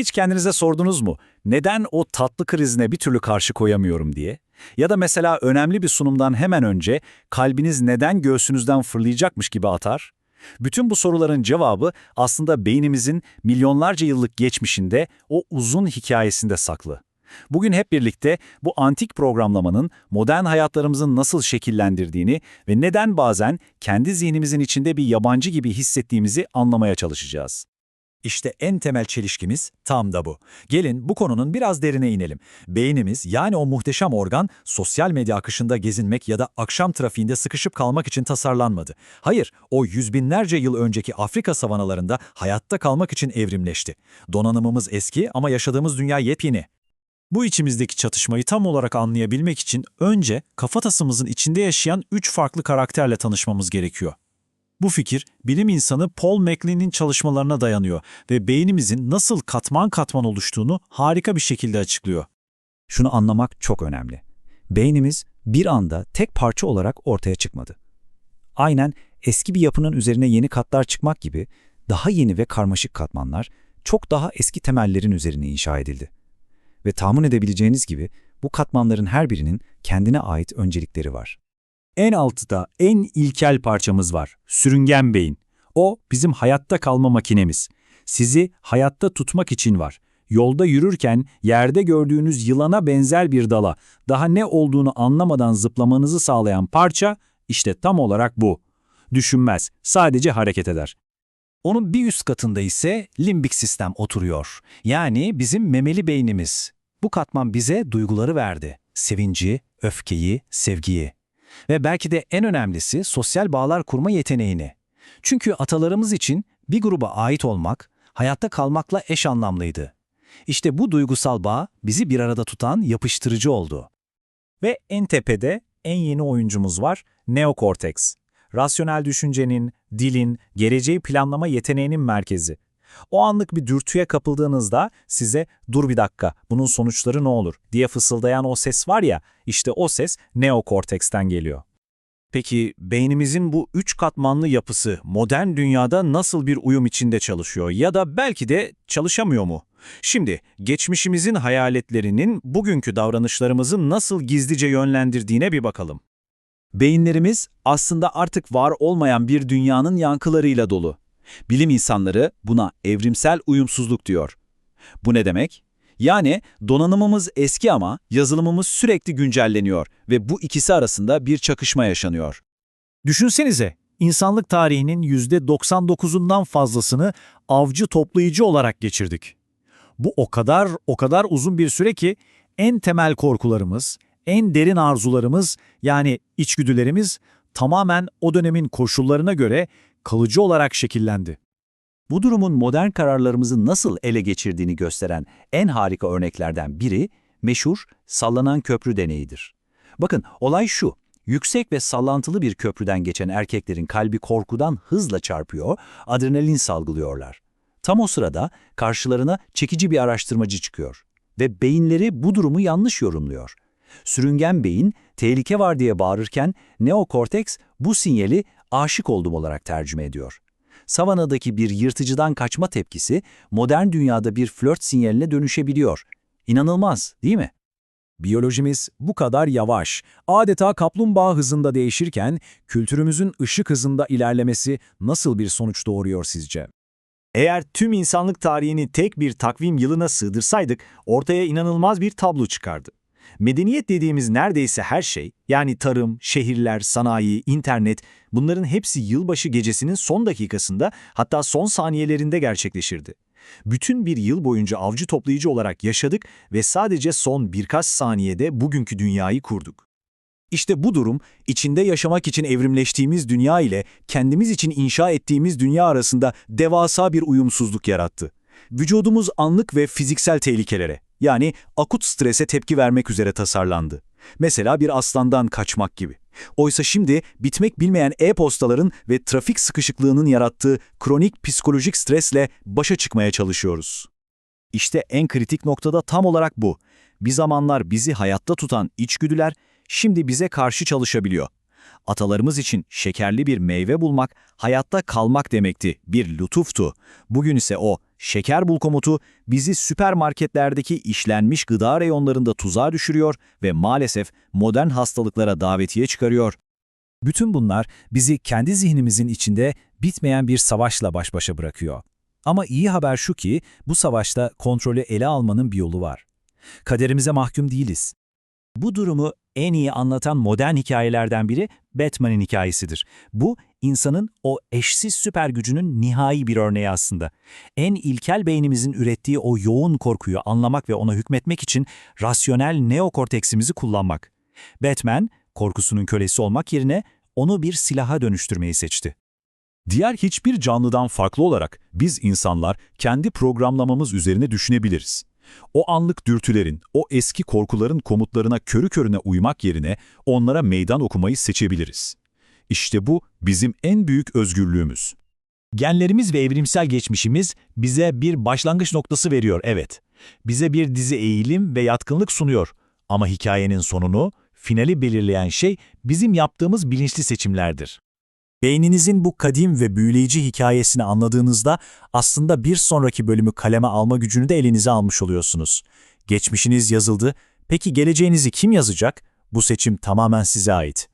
Hiç kendinize sordunuz mu? Neden o tatlı krizine bir türlü karşı koyamıyorum diye? Ya da mesela önemli bir sunumdan hemen önce kalbiniz neden göğsünüzden fırlayacakmış gibi atar? Bütün bu soruların cevabı aslında beynimizin milyonlarca yıllık geçmişinde o uzun hikayesinde saklı. Bugün hep birlikte bu antik programlamanın modern hayatlarımızı nasıl şekillendirdiğini ve neden bazen kendi zihnimizin içinde bir yabancı gibi hissettiğimizi anlamaya çalışacağız. İşte en temel çelişkimiz tam da bu. Gelin bu konunun biraz derine inelim. Beynimiz yani o muhteşem organ sosyal medya akışında gezinmek ya da akşam trafiğinde sıkışıp kalmak için tasarlanmadı. Hayır, o yüz binlerce yıl önceki Afrika savanalarında hayatta kalmak için evrimleşti. Donanımımız eski ama yaşadığımız dünya yepyeni. Bu içimizdeki çatışmayı tam olarak anlayabilmek için önce kafatasımızın içinde yaşayan üç farklı karakterle tanışmamız gerekiyor. Bu fikir bilim insanı Paul MacLean'in çalışmalarına dayanıyor ve beynimizin nasıl katman katman oluştuğunu harika bir şekilde açıklıyor. Şunu anlamak çok önemli. Beynimiz bir anda tek parça olarak ortaya çıkmadı. Aynen eski bir yapının üzerine yeni katlar çıkmak gibi daha yeni ve karmaşık katmanlar çok daha eski temellerin üzerine inşa edildi. Ve tahmin edebileceğiniz gibi bu katmanların her birinin kendine ait öncelikleri var. En altıda en ilkel parçamız var, sürüngen beyin. O bizim hayatta kalma makinemiz. Sizi hayatta tutmak için var. Yolda yürürken yerde gördüğünüz yılana benzer bir dala, daha ne olduğunu anlamadan zıplamanızı sağlayan parça işte tam olarak bu. Düşünmez, sadece hareket eder. Onun bir üst katında ise limbik sistem oturuyor. Yani bizim memeli beynimiz. Bu katman bize duyguları verdi. Sevinci, öfkeyi, sevgiyi. Ve belki de en önemlisi sosyal bağlar kurma yeteneğini. Çünkü atalarımız için bir gruba ait olmak, hayatta kalmakla eş anlamlıydı. İşte bu duygusal bağ bizi bir arada tutan yapıştırıcı oldu. Ve en tepede en yeni oyuncumuz var, neokorteks. Rasyonel düşüncenin, dilin, geleceği planlama yeteneğinin merkezi. O anlık bir dürtüye kapıldığınızda size ''dur bir dakika, bunun sonuçları ne olur?'' diye fısıldayan o ses var ya, işte o ses neokorteksten geliyor. Peki beynimizin bu üç katmanlı yapısı modern dünyada nasıl bir uyum içinde çalışıyor ya da belki de çalışamıyor mu? Şimdi geçmişimizin hayaletlerinin bugünkü davranışlarımızı nasıl gizlice yönlendirdiğine bir bakalım. Beyinlerimiz aslında artık var olmayan bir dünyanın yankılarıyla dolu. Bilim insanları buna evrimsel uyumsuzluk diyor. Bu ne demek? Yani donanımımız eski ama yazılımımız sürekli güncelleniyor ve bu ikisi arasında bir çakışma yaşanıyor. Düşünsenize, insanlık tarihinin %99'undan fazlasını avcı toplayıcı olarak geçirdik. Bu o kadar o kadar uzun bir süre ki en temel korkularımız, en derin arzularımız yani içgüdülerimiz tamamen o dönemin koşullarına göre kalıcı olarak şekillendi. Bu durumun modern kararlarımızı nasıl ele geçirdiğini gösteren en harika örneklerden biri meşhur sallanan köprü deneyidir. Bakın olay şu, yüksek ve sallantılı bir köprüden geçen erkeklerin kalbi korkudan hızla çarpıyor, adrenalin salgılıyorlar. Tam o sırada karşılarına çekici bir araştırmacı çıkıyor ve beyinleri bu durumu yanlış yorumluyor. Sürüngen beyin tehlike var diye bağırırken neokorteks bu sinyali aşık oldum olarak tercüme ediyor. Savanadaki bir yırtıcıdan kaçma tepkisi modern dünyada bir flört sinyaline dönüşebiliyor. İnanılmaz, değil mi? Biyolojimiz bu kadar yavaş, adeta kaplumbağa hızında değişirken kültürümüzün ışık hızında ilerlemesi nasıl bir sonuç doğuruyor sizce? Eğer tüm insanlık tarihini tek bir takvim yılına sığdırsaydık ortaya inanılmaz bir tablo çıkardı. Medeniyet dediğimiz neredeyse her şey, yani tarım, şehirler, sanayi, internet, bunların hepsi yılbaşı gecesinin son dakikasında hatta son saniyelerinde gerçekleşirdi. Bütün bir yıl boyunca avcı toplayıcı olarak yaşadık ve sadece son birkaç saniyede bugünkü dünyayı kurduk. İşte bu durum, içinde yaşamak için evrimleştiğimiz dünya ile kendimiz için inşa ettiğimiz dünya arasında devasa bir uyumsuzluk yarattı. Vücudumuz anlık ve fiziksel tehlikelere, yani akut strese tepki vermek üzere tasarlandı. Mesela bir aslandan kaçmak gibi. Oysa şimdi bitmek bilmeyen e-postaların ve trafik sıkışıklığının yarattığı kronik psikolojik stresle başa çıkmaya çalışıyoruz. İşte en kritik noktada tam olarak bu. Bir zamanlar bizi hayatta tutan içgüdüler şimdi bize karşı çalışabiliyor. Atalarımız için şekerli bir meyve bulmak, hayatta kalmak demekti, bir lütuftu. Bugün ise o şeker bul komutu bizi süpermarketlerdeki işlenmiş gıda reyonlarında tuzağa düşürüyor ve maalesef modern hastalıklara davetiye çıkarıyor. Bütün bunlar bizi kendi zihnimizin içinde bitmeyen bir savaşla baş başa bırakıyor. Ama iyi haber şu ki bu savaşta kontrolü ele almanın bir yolu var. Kaderimize mahkum değiliz. Bu durumu en iyi anlatan modern hikayelerden biri Batman'in hikayesidir. Bu, insanın o eşsiz süper gücünün nihai bir örneği aslında. En ilkel beynimizin ürettiği o yoğun korkuyu anlamak ve ona hükmetmek için rasyonel neokorteksimizi kullanmak. Batman, korkusunun kölesi olmak yerine onu bir silaha dönüştürmeyi seçti. Diğer hiçbir canlıdan farklı olarak biz insanlar kendi programlamamız üzerine düşünebiliriz. O anlık dürtülerin, o eski korkuların komutlarına körü körüne uymak yerine onlara meydan okumayı seçebiliriz. İşte bu bizim en büyük özgürlüğümüz. Genlerimiz ve evrimsel geçmişimiz bize bir başlangıç noktası veriyor, evet. Bize bir dizi eğilim ve yatkınlık sunuyor. Ama hikayenin sonunu, finali belirleyen şey bizim yaptığımız bilinçli seçimlerdir. Beyninizin bu kadim ve büyüleyici hikayesini anladığınızda aslında bir sonraki bölümü kaleme alma gücünü de elinize almış oluyorsunuz. Geçmişiniz yazıldı, peki geleceğinizi kim yazacak? Bu seçim tamamen size ait.